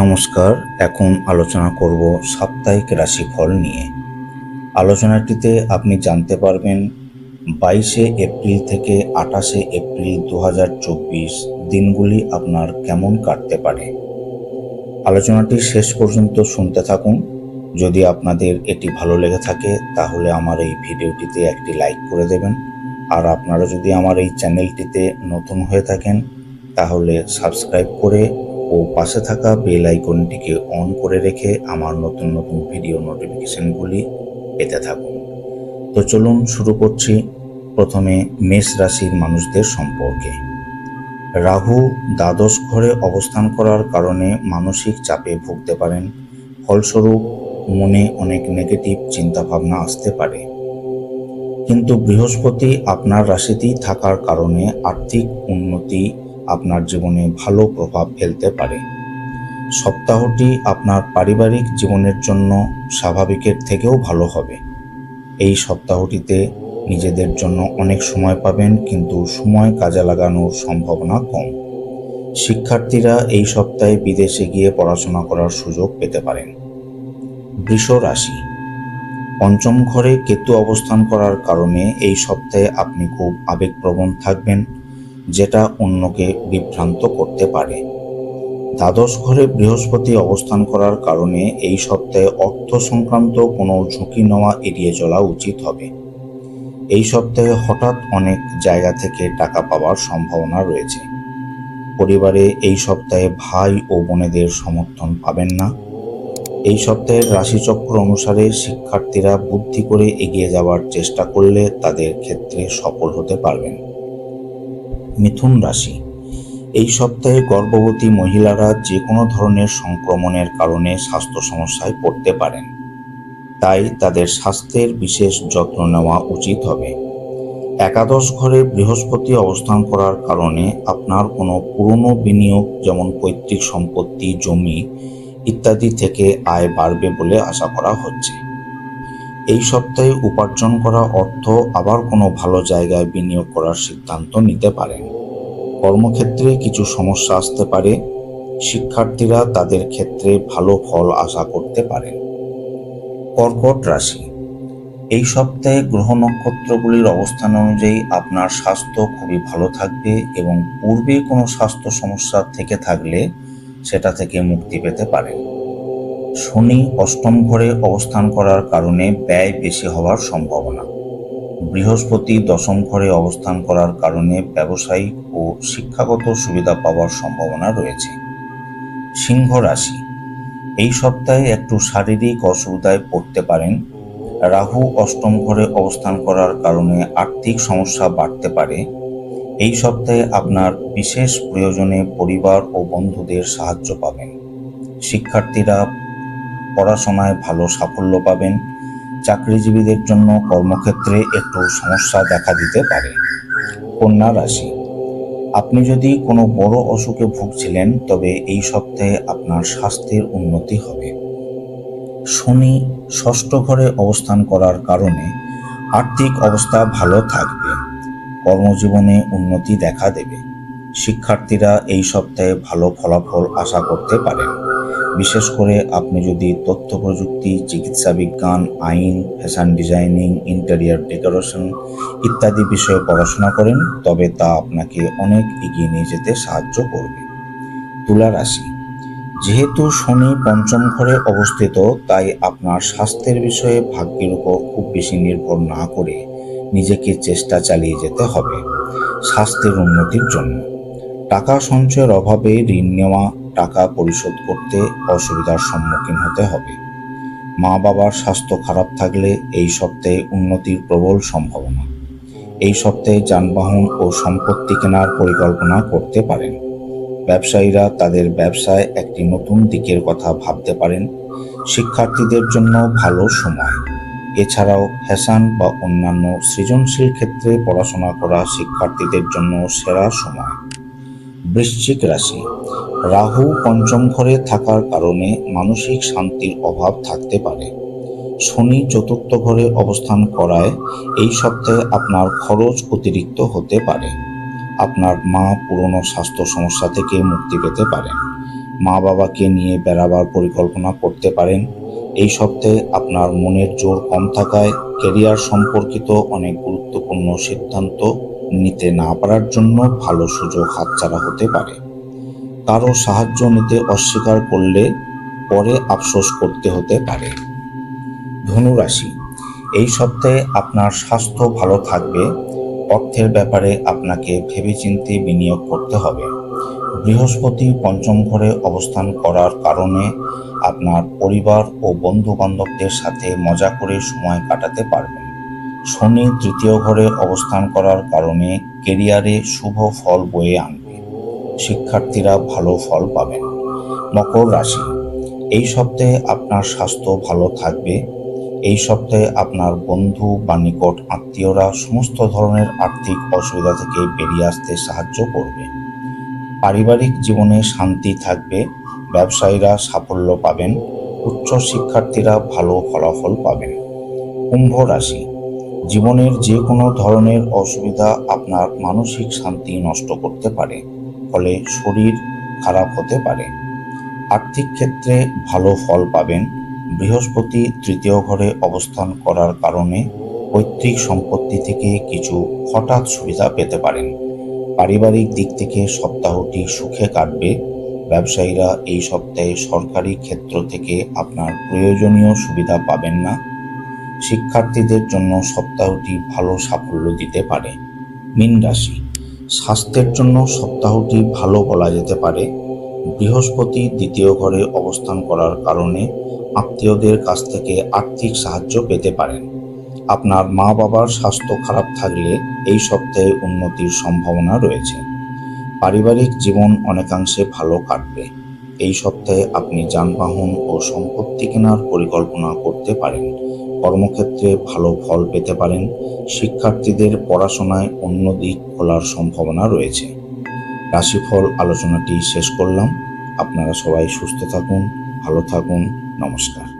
নমস্কার, এখন আলোচনা করব সাপ্তাহিক রাশিফল নিয়ে। আলোচনাটিতে আপনি জানতে পারবেন, বাইশে এপ্রিল থেকে আঠাশে এপ্রিল দু হাজার চব্বিশ দিনগুলি আপনার কেমন কাটতে পারে। আলোচনাটি শেষ পর্যন্ত শুনতে থাকুন। যদি আপনাদের এটি ভালো লেগে থাকে, তাহলে আমার এই ভিডিওটিতে একটি লাইক করে দেবেন। আর আপনারা যদি আমার এই চ্যানেলটিতে নতুন হয়ে থাকেন, তাহলে সাবস্ক্রাইব করে ও পাশে থাকা বেল আইকনটিকে অন করে রেখে আমার নতুন নতুন ভিডিও নোটিফিকেশনগুলি পেতে থাকুন। তো চলুন শুরু করছি প্রথমে মেষ রাশির মানুষদের সম্পর্কে। রাহু দ্বাদশ ঘরে অবস্থান করার কারণে মানসিক চাপে ভুগতে পারেন। ফলস্বরূপ মনে অনেক নেগেটিভ চিন্তাভাবনা আসতে পারে। কিন্তু বৃহস্পতি আপনার রাশিতেই থাকার কারণে আর্থিক উন্নতি আপনার জীবনে ভালো প্রভাব ফেলতে পারে। সপ্তাহটি আপনার পারিবারিক জীবনের জন্য স্বাভাবিকের থেকেও ভালো হবে। এই সপ্তাহটিতে নিজেদের জন্য অনেক সময় পাবেন, কিন্তু সময় কাজে লাগানোর সম্ভাবনা কম। শিক্ষার্থীরা এই সপ্তাহে বিদেশে গিয়ে পড়াশোনা করার সুযোগ পেতে পারেন। বৃষ রাশি। পঞ্চম ঘরে কেতু অবস্থান করার কারণে এই সপ্তাহে আপনি খুব আবেগপ্রবণ থাকবেন। যেটা অন্যকে বিভ্রান্ত করতে পারে। দ্বাদশ ঘরে বৃহস্পতি অবস্থান করার কারণে এই সপ্তাহে অর্থ সংক্রান্ত কোনো ঝুঁকি নেওয়া এড়িয়ে চলা উচিত হবে। এই সপ্তাহে হঠাৎ অনেক জায়গা থেকে টাকা পাওয়ার সম্ভাবনা রয়েছে। পরিবারে এই সপ্তাহে ভাই ও বোনেদের সমর্থন পাবেন না। এই সপ্তাহের রাশিচক্র অনুসারে শিক্ষার্থীরা বুদ্ধি করে এগিয়ে যাওয়ার চেষ্টা করলে তাদের ক্ষেত্রে সফল হতে পারবেন। মিথুন রাশি। এই সপ্তাহে গর্ভবতী মহিলারা যে কোনো ধরনের সংক্রমণের কারণে স্বাস্থ্য সমস্যায় পড়তে পারেন। তাই তাদের স্বাস্থ্যের বিশেষ যত্ন নেওয়া উচিত হবে। একাদশ ঘরে বৃহস্পতি অবস্থান করার কারণে আপনার কোনো পুরনো বিনিয়োগ, যেমন পৈতৃক সম্পত্তি, জমি ইত্যাদি থেকে আয় বাড়বে বলে আশা করা হচ্ছে। এই সপ্তাহে উপার্জন করা অর্থ আবার কোনো ভালো জায়গায় বিনিয়োগ করার সিদ্ধান্ত নিতে পারেন কর্মক্ষেত্রে কিছু সমস্যা আসতে পারে। শিক্ষার্থীরা তাদের ক্ষেত্রে ভালো ফল আশা করতে পারেন কর্কট রাশি। এই সপ্তাহে গ্রহ নক্ষত্রগুলির অবস্থান অনুযায়ী আপনার স্বাস্থ্য খুবই ভালো থাকবে এবং পূর্বে কোনো স্বাস্থ্য সমস্যা থেকে থাকলে সেটা থেকে মুক্তি পেতে পারেন। শনি অষ্টম ঘরে অবস্থান করার কারণে ব্যয় বেশি হওয়ার সম্ভাবনা। বৃহস্পতি দশম ঘরে অবস্থান করার কারণে ব্যবসায়িক ও শিক্ষাগত সুবিধা পাওয়ার সম্ভাবনা রয়েছে। সিংহ রাশি। এই সপ্তাহে একটু শারীরিক অসুবিধায় পড়তে পারেন। রাহু অষ্টম ঘরে অবস্থান করার কারণে আর্থিক সমস্যা বাড়তে পারে। এই সপ্তাহে আপনার বিশেষ প্রয়োজনে পরিবার ও বন্ধুদের সাহায্য পাবেন। শিক্ষার্থীরা পড়াশোনায় ভালো সাফল্য পাবেন। চাকরিজীবীদের জন্য কর্মক্ষেত্রে একটু সমস্যা দেখা দিতে পারে। কন্যা রাশি, আপনি যদি কোনো বড় অসুখে ভুগছিলেন, তবে এই সপ্তাহে আপনার স্বাস্থ্যের উন্নতি হবে। শনি ষষ্ঠ ঘরে অবস্থান করার কারণে আর্থিক অবস্থা ভালো থাকবে। কর্মজীবনে উন্নতি দেখা দেবে। শিক্ষার্থীরা এই সপ্তাহে ভালো ফলাফল আশা করতে পারেন বিশেষ করে আপনি যদি তথ্য প্রযুক্তি, চিকিৎসা বিজ্ঞান, আইন ফ্যাশন ডিজাইনিং ইন্টেরিয়ার ডেকোরেশন ইত্যাদি বিষয়ে পড়াশোনা করেন, তবে তা আপনাকে অনেক এগিয়ে নিয়ে যেতে সাহায্য করবে। তুলা রাশি। যেহেতু শনি পঞ্চম ঘরে অবস্থিত, তাই আপনার স্বাস্থ্যের বিষয়ে ভাগ্যের উপর খুব বেশি নির্ভর না করে নিজেকে চেষ্টা চালিয়ে যেতে হবে স্বাস্থ্যের উন্নতির জন্য। টাকা সঞ্চয়ের অভাবে ঋণ নেওয়া, টাকা পরিশোধ করতে অসুবিধার সম্মুখীন হতে হবে। মা বাবার স্বাস্থ্য খারাপ থাকলে এই সপ্তাহে উন্নতির প্রবল সম্ভাবনা। এই সপ্তাহে যানবাহন ও সম্পত্তি কেনার পরিকল্পনা করতে পারেন। ব্যবসায়ীরা তাদের ব্যবসায় একটি নতুন দিকের কথা ভাবতে পারেন। শিক্ষার্থীদের জন্য ভালো সময়। এছাড়াও ফ্যাশন বা অন্যান্য সৃজনশীল ক্ষেত্রে পড়াশোনা করা শিক্ষার্থীদের জন্য সেরা সময়। বৃশ্চিক রাশি। রাহু পঞ্চম ঘরে থাকার কারণে মানসিক শান্তির অভাব থাকতে পারে। শনি চতুর্থ ঘরে অবস্থান করায় এই সপ্তাহে আপনার খরচ অতিরিক্ত হতে পারে। আপনার মা পুরনো স্বাস্থ্য সমস্যা থেকে মুক্তি পেতে পারেন। মা বাবাকে নিয়ে বেড়াবার পরিকল্পনা করতে পারেন। এই সপ্তাহে আপনার মনের জোর কম থাকায় কেরিয়ার সম্পর্কিত অনেক গুরুত্বপূর্ণ সিদ্ধান্ত নিতে না পারার জন্য ভালো সুযোগ হাতছাড়া হতে পারে। কারও সাহায্য নিতে অস্বীকার করলে পরে আফসোস করতে হতে পারে। ধনুরাশি, এই সপ্তাহে আপনার স্বাস্থ্য ভালো থাকবে। অর্থের ব্যাপারে আপনাকে ভেবেচিন্তে বিনিয়োগ করতে হবে। বৃহস্পতি পঞ্চম ঘরে অবস্থান করার কারণে আপনার পরিবার ও বন্ধু বান্ধবদের সাথে মজা করে সময় কাটাতে পারবেন। শনি তৃতীয় ঘরে অবস্থান করার কারণে কেরিয়ারে শুভ ফল বয়ে আনবে। শিক্ষার্থীরা ভালো ফল পাবেন। মকর রাশি। এই সপ্তাহে আপনার স্বাস্থ্য ভালো থাকবে। এই সপ্তাহে আপনার বন্ধু বা নিকট আত্মীয়রা সমস্ত ধরনের আর্থিক অসুবিধা থেকে বেরিয়ে আসতে সাহায্য করবে। পারিবারিক জীবনে শান্তি থাকবে। ব্যবসায়ীরা সাফল্য পাবেন। উচ্চ শিক্ষার্থীরা ভালো ফলাফল পাবেন। কুম্ভ রাশি। জীবনের যে কোনো ধরনের অসুবিধা আপনার মানসিক শান্তি নষ্ট করতে পারে, ফলে শরীর খারাপ হতে পারে। আর্থিক ক্ষেত্রে ভালো ফল পাবেন। বৃহস্পতি তৃতীয় ঘরে অবস্থান করার কারণে পৈতৃক সম্পত্তি থেকে কিছু হঠাৎ সুবিধা পেতে পারেন। পারিবারিক দিক থেকে সপ্তাহটি সুখে কাটবে। ব্যবসায়ীরা এই সপ্তাহে সরকারি ক্ষেত্র থেকে আপনার প্রয়োজনীয় সুবিধা পাবেন না। শিক্ষার্থীদের জন্য সপ্তাহটি ভালো সাফল্য দিতে পারে। মীন রাশি। স্বাস্থ্যের জন্য সপ্তাহটি ভালো বলা যেতে পারে। বৃহস্পতি দ্বিতীয় ঘরে অবস্থান করার কারণে আত্মীয়দের কাছ থেকে আর্থিক সাহায্য পেতে পারেন। আপনার মা বাবার স্বাস্থ্য খারাপ থাকলে এই সপ্তাহে উন্নতির সম্ভাবনা রয়েছে। পারিবারিক জীবন অনেকাংশে ভালো কাটবে। এই সপ্তাহে আপনি যানবাহন ও সম্পত্তি কেনার পরিকল্পনা করতে পারেন। কর্মক্ষেত্রে ভালো ফল পেতে পারেন, শিক্ষার্থীদের পড়াশোনায় অন্য দিক খোলার সম্ভাবনা রয়েছে। রাশিফল আলোচনাটি শেষ করলাম। আপনারা সবাই সুস্থ থাকুন, ভালো থাকুন, নমস্কার।